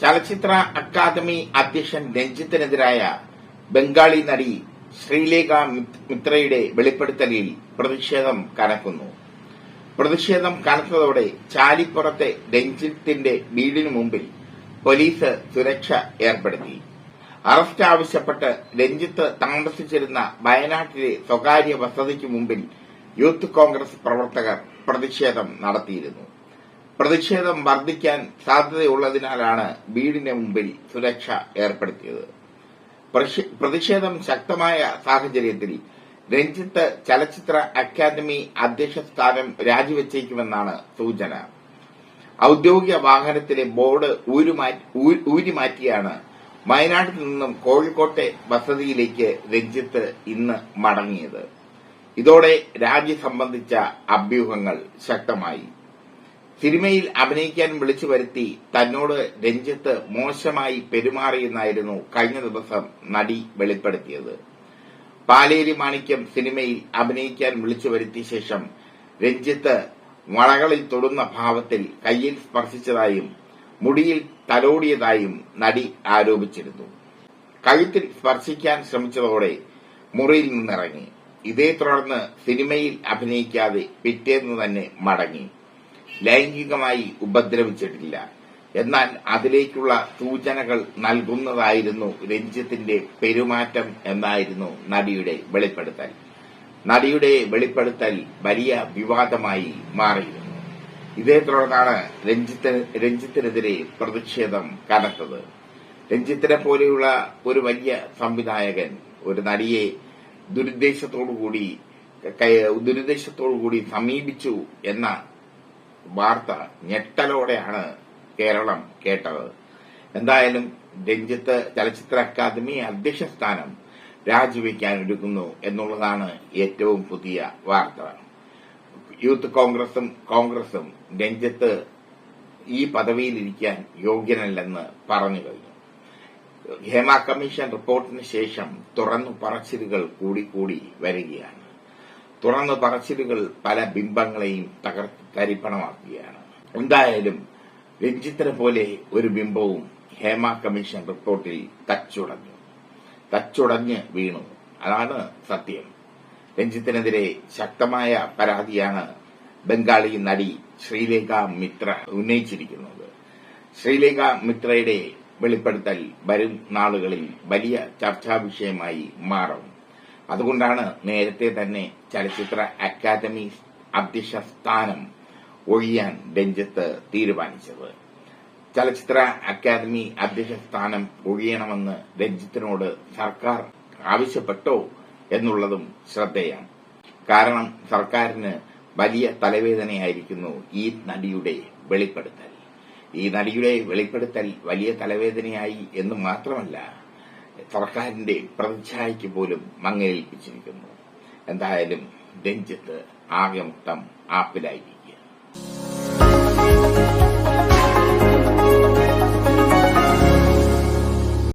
ചലച്ചിത്ര അക്കാദമി അധ്യക്ഷൻ രഞ്ജിത്തിനെതിരായ ബംഗാളി നടി ശ്രീലേഖ മിത്- മിത്രയുടെ വെളിപ്പെടുത്തലിൽ പ്രതിഷേധം കനക്കുന്നു. പ്രതിഷേധം കനത്തതോടെ ചാലിപ്പുറത്തെ രഞ്ജിത്തിന്റെ വീടിനു മുമ്പിൽ പോലീസ് സുരക്ഷ ഏർപ്പെടുത്തി. അറസ്റ്റ് ആവശ്യപ്പെട്ട് രഞ്ജിത്ത് താമസിച്ചിരുന്ന വയനാട്ടിലെ സ്വകാര്യ വസതിക്ക് മുമ്പിൽ യൂത്ത് കോൺഗ്രസ് പ്രവർത്തകർ പ്രതിഷേധം നടത്തിയിരുന്നു. പ്രതിഷേധം വർദ്ധിക്കാൻ സാധ്യതയുള്ളതിനാലാണ് വീടിന് മുമ്പിൽ സുരക്ഷ ഏർപ്പെടുത്തിയത്. പ്രതിഷേധം ശക്തമായ സാഹചര്യത്തിൽ രഞ്ജിത്ത് ചലച്ചിത്ര അക്കാദമി അധ്യക്ഷ സ്ഥാനം രാജിവെച്ചേക്കുമെന്നാണ് സൂചന. ഔദ്യോഗിക വാഹനത്തിലെ ബോർഡ് ഊരിമാറ്റിയാണ് വയനാട്ടിൽ നിന്നും കോഴിക്കോട്ടെ വസതിയിലേക്ക് രഞ്ജിത്ത് ഇന്ന് മടങ്ങിയത്. ഇതോടെ രാജി സംബന്ധിച്ച അഭ്യൂഹങ്ങൾ ശക്തമായി. സിനിമയിൽ അഭിനയിക്കാൻ വിളിച്ചു വരുത്തി തന്നോട് രഞ്ജിത്ത് മോശമായി പെരുമാറിയെന്നായിരുന്നു കഴിഞ്ഞ ദിവസം നടി വെളിപ്പെടുത്തിയത്. പാലേരി മാണിക്യം സിനിമയിൽ അഭിനയിക്കാൻ വിളിച്ചു വരുത്തിയ ശേഷം രഞ്ജിത്ത് വളകളിൽ തൊടുന്ന ഭാവത്തിൽ കയ്യിൽ സ്പർശിച്ചതായും മുടിയിൽ തലോടിയതായും നടി ആരോപിച്ചിരുന്നു. കഴുത്തിൽ സ്പർശിക്കാൻ ശ്രമിച്ചതോടെ മുറിയിൽ നിന്നിറങ്ങി. ഇതേ തുടർന്ന് സിനിമയിൽ അഭിനയിക്കാതെ പിറ്റേന്ന് തന്നെ മടങ്ങി. ലൈംഗികമായി ഉപദ്രവിച്ചിട്ടില്ല. എന്നാൽ അതിലേക്കുള്ള സൂചനകൾ നൽകുന്നതായിരുന്നു രഞ്ജിത്തിന്റെ പെരുമാറ്റം എന്നായിരുന്നു നടിയുടെ വെളിപ്പെടുത്തൽ. നടിയുടെ വെളിപ്പെടുത്തൽ വലിയ വിവാദമായി മാറിയിരുന്നു. ഇതേ തുടർന്നാണ് രഞ്ജിത്തിന് രഞ്ജിത്തിനെതിരെ പ്രതിഷേധം കനത്തത്. രഞ്ജിത്തിനെ പോലെയുള്ള ഒരു വലിയ സംവിധായകൻ ഒരു നടിയെ ദുരുദ്ദേശത്തോടുകൂടി ദുരുദ്ദേശത്തോടുകൂടി സമീപിച്ചു എന്ന വാർത്ത ഞെട്ടലോടെയാണ് കേരളം കേട്ടത്. എന്തായാലും രഞ്ജിത്ത് ചലച്ചിത്ര അക്കാദമി അധ്യക്ഷ സ്ഥാനം രാജിവെക്കാൻ ഒരുക്കുന്നു എന്നുള്ളതാണ് ഏറ്റവും പുതിയ വാർത്ത. യൂത്ത് കോൺഗ്രസും കോൺഗ്രസും രഞ്ജിത്ത് ഈ പദവിയിലിരിക്കാൻ യോഗ്യനല്ലെന്ന് പറഞ്ഞു കഴിഞ്ഞു. ഹേമ കമ്മീഷൻ റിപ്പോർട്ടിന് ശേഷം തുറന്നു പറച്ചിലുകൾ കൂടിക്കൂടി വരികയാണ്. തുറന്നു പറച്ചിലുകൾ പല ബിംബങ്ങളെയും തകർത്ത് തരിപ്പണമാക്കുകയാണ്. എന്തായാലും രഞ്ജിത്തിനെ പോലെ ഒരു ബിംബവും ഹേമ കമ്മീഷൻ റിപ്പോർട്ടിൽ തച്ചുടഞ്ഞു. തച്ചുടഞ്ഞ് വീണു. അതാണ് സത്യം. രഞ്ജിത്തിനെതിരെ ശക്തമായ പരാതിയാണ് ബംഗാളി നടി ശ്രീലേഖ മിത്ര ഉന്നയിച്ചിരിക്കുന്നത്. ശ്രീലേഖ മിത്രയുടെ വെളിപ്പെടുത്തൽ വരും നാളുകളിൽ വലിയ ചർച്ചാ വിഷയമായി മാറും. അതുകൊണ്ടാണ് നേരത്തെ തന്നെ ചലച്ചിത്ര അക്കാദമി അധ്യക്ഷ സ്ഥാനം ഒഴിയാൻ രഞ്ജിത്ത് തീരുമാനിച്ചത്. ചലച്ചിത്ര അക്കാദമി അധ്യക്ഷ സ്ഥാനം ഒഴിയണമെന്ന് രഞ്ജിത്തിനോട് സർക്കാർ ആവശ്യപ്പെട്ടോ എന്നുള്ളതും ശ്രദ്ധേയം. കാരണം സർക്കാരിന് വലിയ തലവേദനയായിരിക്കുന്നു ഈ നടിയുടെ വെളിപ്പെടുത്തൽ. ഈ നടിയുടെ വെളിപ്പെടുത്തൽ വലിയ തലവേദനയായി എന്ന് മാത്രമല്ല സർക്കാരിന്റെ പ്രതിച്ഛായയ്ക്ക് പോലും മങ്ങലേൽപ്പിച്ചിരിക്കുന്നു. എന്തായാലും രഞ്ജിത്ത് ആകെ മൊത്തം ആപ്പിലായി.